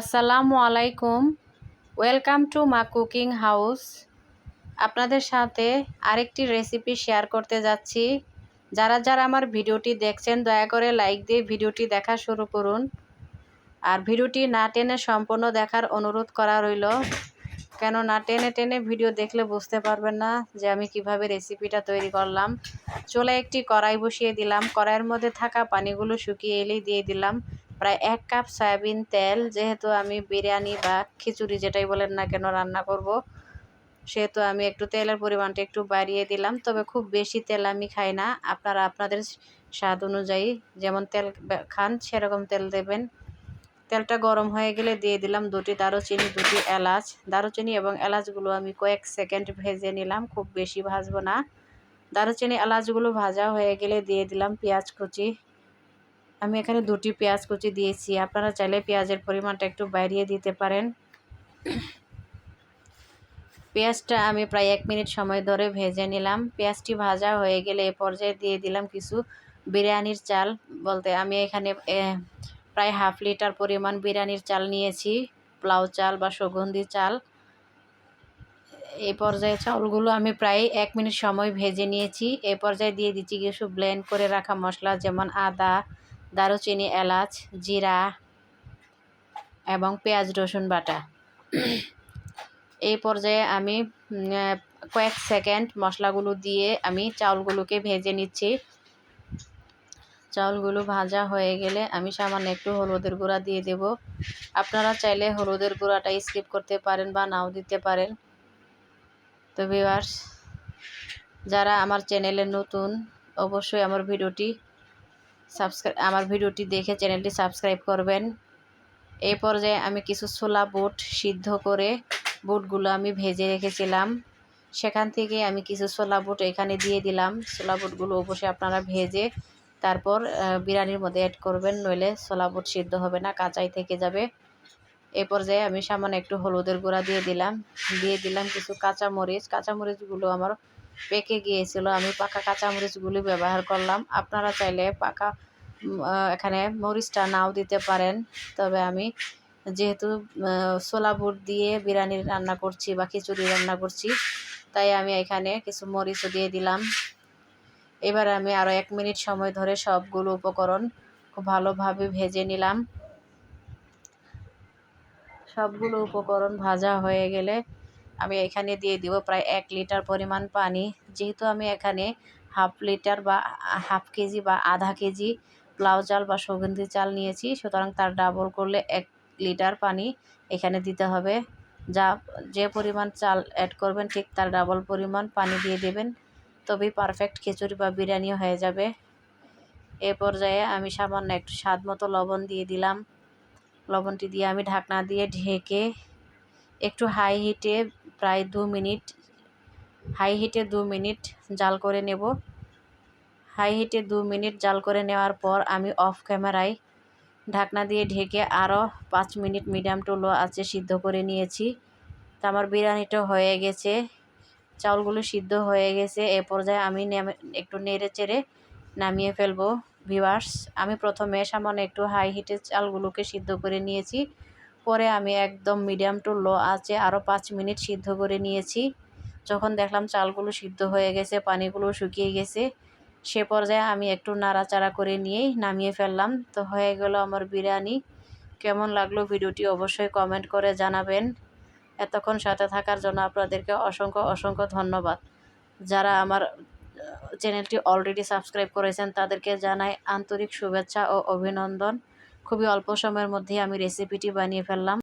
আসসালামু আলাইকুম। Welcome to Maa cooking house আপনাদের সাথে আরেকটি রেসিপি শেয়ার করতে যাচ্ছি। যারা যারা আমার ভিডিওটি দেখছেন, দয়া করে লাইক দিয়ে ভিডিওটি দেখা শুরু করুন। আর ভিডিওটি না টেনে সম্পূর্ণ দেখার অনুরোধ করা রইল। কেন না টেনে টেনে ভিডিও দেখলে বুঝতে পারবেন না যে আমি কীভাবে রেসিপিটা তৈরি করলাম। চলে একটি কড়াই বসিয়ে দিলাম। কড়াইয়ের মধ্যে থাকা পানিগুলো শুকিয়ে এলেই দিয়ে দিলাম। প্রায় এক কাপ সয়াবিন তেল, যেহেতু আমি বিরিয়ানি বা খিচুড়ি যেটাই বলেন না কেন রান্না করব, সেহেতু আমি একটু তেলের পরিমাণটা একটু বাড়িয়ে দিলাম। তবে খুব বেশি তেল আমি খাই না। আপনারা আপনাদের স্বাদ অনুযায়ী যেমন তেল খান, সেরকম তেল দেবেন। তেলটা গরম হয়ে গেলে দিয়ে দিলাম দুটি দারুচিনি, দুটি এলাচ। দারুচিনি এবং এলাচগুলো আমি কয়েক সেকেন্ড ভেজে নিলাম, খুব বেশি ভাজবো না। দারুচিনি, এলাচগুলো ভাজা হয়ে গেলে দিয়ে দিলাম পেঁয়াজ কুচি। আমি এখানে দুটি পেঁয়াজ কুচি দিয়েছি। আপনারা চাইলে পেঁয়াজের পরিমাণটা একটু বাড়িয়ে দিতে পারেন। পেঁয়াজটা আমি প্রায় এক মিনিট সময় ধরে ভেজে নিলাম। পেঁয়াজটি ভাজা হয়ে গেলে এ পর্যায়ে দিয়ে দিলাম কিছু বিরিয়ানির চাল। বলতে আমি এখানে প্রায় হাফ লিটার পরিমাণ বিরিয়ানির চাল নিয়েছি। পোলাও চাল বা সুগন্ধি চাল। এই পর্যায়ে চাউলগুলো আমি প্রায় এক মিনিট সময় ভেজে নিয়েছি। এ পর্যায়ে দিয়ে দিচ্ছি কিছু ব্লেন্ড করে রাখা মশলা, যেমন আদা দারুচিনি, এলাচ, জিরা এবং পেঁয়াজ, রসুন বাটা। এই পর্যায়ে আমি কয়েক সেকেন্ড মশলাগুলো দিয়ে আমি চাউলগুলোকে ভেজে নিচ্ছি। চাউলগুলো ভাজা হয়ে গেলে আমি সামান্য একটু হলুদের গুঁড়া দিয়ে দেব। আপনারা চাইলে হলুদের গুঁড়াটা স্কিপ করতে পারেন বা নাও দিতে পারেন। তো ভিউয়ার্স, যারা আমার চ্যানেলে নতুন, অবশ্যই আমার ভিডিওটি সাবস্ক্রাইব আমার ভিডিওটি দেখে চ্যানেলটি সাবস্ক্রাইব করবেন। এই পর্যায়ে আমি কিছু ছোলা বুট সিদ্ধ করে বুটগুলো আমি ভেজে রেখেছিলাম। সেখান থেকে আমি কিছু ছোলা বুট এখানে দিয়ে দিলাম। ছোলা বুটগুলো অবশ্যই আপনারা ভেজে তারপর বিরিয়ানির মধ্যে অ্যাড করবেন, নইলে ছোলা বুট সিদ্ধ হবে না, কাঁচাই থেকে যাবে। এই পর্যায়ে আমি সামান্য একটু হলুদের গুঁড়া দিয়ে দিলাম। দিয়ে দিলাম কিছু কাঁচামরিচ। কাঁচামরিচগুলো আমার পেকে গিয়েছিল। আমি পাকা কাঁচামরিচগুলি ব্যবহার করলাম। আপনারা চাইলে পাকা এখানে মরিচটা নাও দিতে পারেন। তবে আমি যেহেতু ছোলা বুট দিয়ে বিরিয়ানি রান্না করছি বা খিচুড়ি রান্না করছি, তাই আমি এখানে কিছু মরিচও দিয়ে দিলাম। এবার আমি আরও এক মিনিট সময় ধরে সবগুলো উপকরণ খুব ভালোভাবে ভেজে নিলাম। সবগুলো উপকরণ ভাজা হয়ে গেলে আমি এখানে দিয়ে দিব প্রায় এক লিটার পরিমাণ পানি। যেহেতু আমি এখানে হাফ লিটার বা হাফ কেজি বা আধা কেজি পোলাও চাল বা সুগন্ধি চাল নিয়েছি, সুতরাং তার ডাবল করলে এক লিটার পানি এখানে দিতে হবে। যা, যে পরিমাণ চাল অ্যাড করবেন, ঠিক তার ডাবল পরিমাণ পানি দিয়ে দেবেন। তবেই পারফেক্ট খিচুড়ি বা বিরিয়ানি হয়ে যাবে। এ পর্যায়ে আমি সামান্য একটু স্বাদ মতো লবণ দিয়ে দিলাম। লবণটি দিয়ে আমি ঢাকনা দিয়ে ঢেকে একটু হাই হিটে প্রায় দু মিনিট হাই হিটে দু মিনিট জাল করে নেব। হাই হিটে দু মিনিট জাল করে নেওয়ার পর আমি অফ ক্যামেরায় ঢাকনা দিয়ে ঢেকে আরও পাঁচ মিনিট মিডিয়াম টু লো সিদ্ধ করে নিয়েছি। তো আমার বিরিয়ানিটা হয়ে গেছে, চাউলগুলো সিদ্ধ হয়ে গেছে। এ পর্যায়ে আমি একটু নেড়ে চেড়ে নামিয়ে ফেলব ভিওয়ার্স আমি প্রথমে সামান্য একটু হাই হিটে চালগুলোকে সিদ্ধ করে নিয়েছি। পরে আমি একদম মিডিয়াম টু লো আছে আরও পাঁচ মিনিট সিদ্ধ করে নিয়েছি। যখন দেখলাম চালগুলো সিদ্ধ হয়ে গেছে, পানিগুলো শুকিয়ে গেছে সে পর্যায়ে আমি একটু নাড়াচাড়া করে নিয়েই নামিয়ে ফেললাম। তো হয়ে গেল আমার বিরিয়ানি। কেমন লাগল ভিডিওটি অবশ্যই কমেন্ট করে জানাবেন। এতক্ষণ সাথে থাকার জন্য আপনাদেরকে অসংখ্য অসংখ্য ধন্যবাদ। যারা আমার চ্যানেলটি অলরেডি সাবস্ক্রাইব করেছেন, তাদেরকে জানাই আন্তরিক শুভেচ্ছা ও অভিনন্দন। খুবই অল্প সময়ের মধ্যেই আমি রেসিপিটি বানিয়ে ফেললাম।